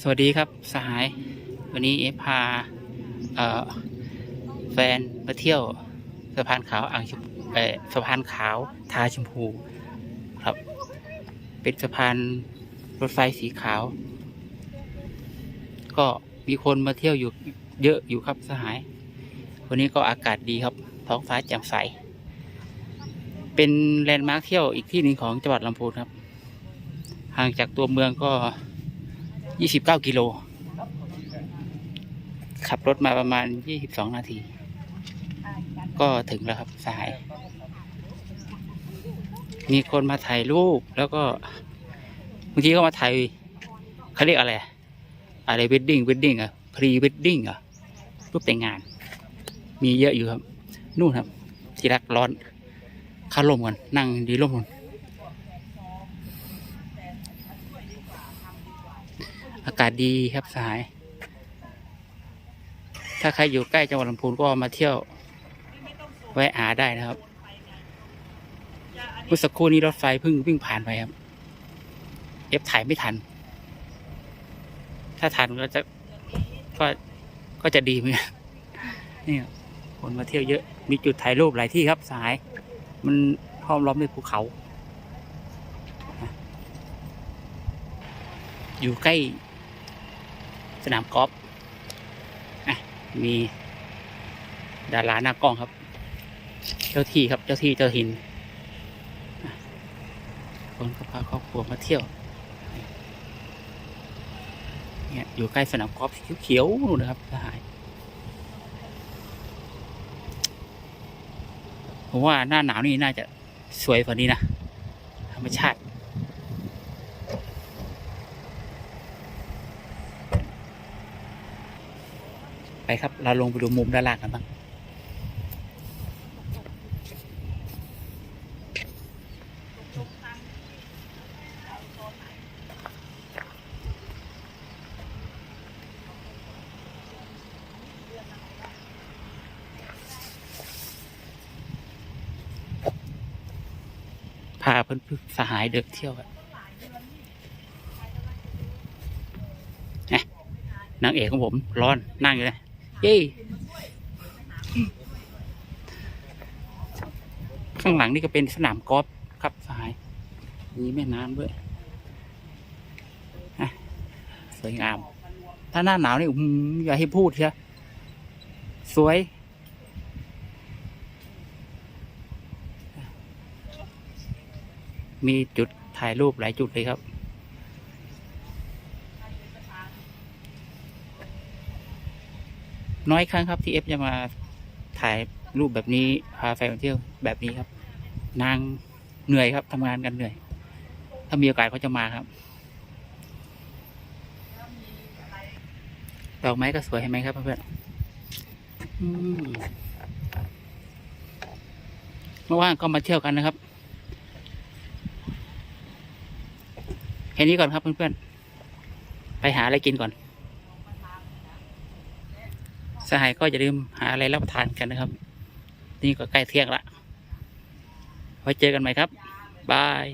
สวัสดีครับสหาย วันนี้เอพาแฟนมาเที่ยวสะพานขาวอ่างชมสะพานขาวทาชมพูครับ เป็นสะพานรถไฟสีขาว ก็มีคนมาเที่ยวอยู่เยอะอยู่ครับสหาย วันนี้ก็อากาศดีครับ ท้องฟ้าแจ่มใส เป็นแลนด์มาร์คเที่ยวอีกที่หนึ่งของจังหวัดลำพูนครับ ห่างจากตัวเมืองก็ 29กิโล ขับรถมาประมาณ22นาที ก็ถึงแล้วครับสาย มีคนมาถ่ายรูปแล้วก็บางทีก็มาถ่ายเขาเรียกอะไร อะไรเวดดิ้งเวดดิ้งอะพรีเวดดิ้งอะรูปแต่งงาน มีเยอะอยู่ครับ นู่นครับ ที่รักร้อนข้าร่มกันนั่งดีร่มกัน อากาศดีครับสหาย ถ้าใครอยู่ใกล้จังหวัดลำพูนก็มาเที่ยวแวะหาได้นะครับเมื่อสักครู่นี้รถไฟเพิ่งวิ่งผ่านไปครับ เอฟถ่ายไม่ทัน ถ้าทันก็จะก็ก็จะดีเหมือนนี่คนมาเที่ยวเยอะ มีจุดถ่ายรูปหลายที่ครับสาย มันห้อมล้อมด้วยภูเขา อยู่ใกล้ สนามกอล์ฟมีดาราหน้ากล้องครับ เจ้าที่ครับ เจ้าที่เจ้าหิน คนก็พาครอบครัวมาเที่ยว เนี่ยอยู่ใกล้สนามกอล์ฟเขียวๆนู่นนะครับสหายผมว่าหน้าหนาวนี่น่าจะสวยกว่านี้นะธรรมชาติ ครับ เราลงไปดูมุมด้านล่างกันบ้างพาเพื่อนๆสหายเดินเที่ยวกันนะนางเอกของผมร้อนนั่งอยู่เลย เย้ข้างหลังนี่ก็เป็นสนามกอล์ฟครับสายมีแม่น้ำด้วยสวยงาม ถ้าหน้าหนาวนี่อย่าให้พูดเชียสวย มีจุดถ่ายรูปหลายจุดเลยครับ น้อยครั้งครับที่เอฟจะมาถ่ายรูปแบบนี้พาแฟนเที่ยวแบบนี้ครับ นางเหนื่อยครับทำงานกันเหนื่อย ถ้ามีโอกาสก็จะมาครับดอกไม้ก็สวยเห็นไหมครับเพื่อนเมื่อว่างก็มาเที่ยวกันนะครับแค่นี้ก่อนครับเพื่อนๆไปหาอะไรกินก่อน สหายก็อย่าลืมหาอะไรรับประทานกันนะครับ นี่ก็ใกล้เที่ยงละไว้เจอกันใหม่ครับบาย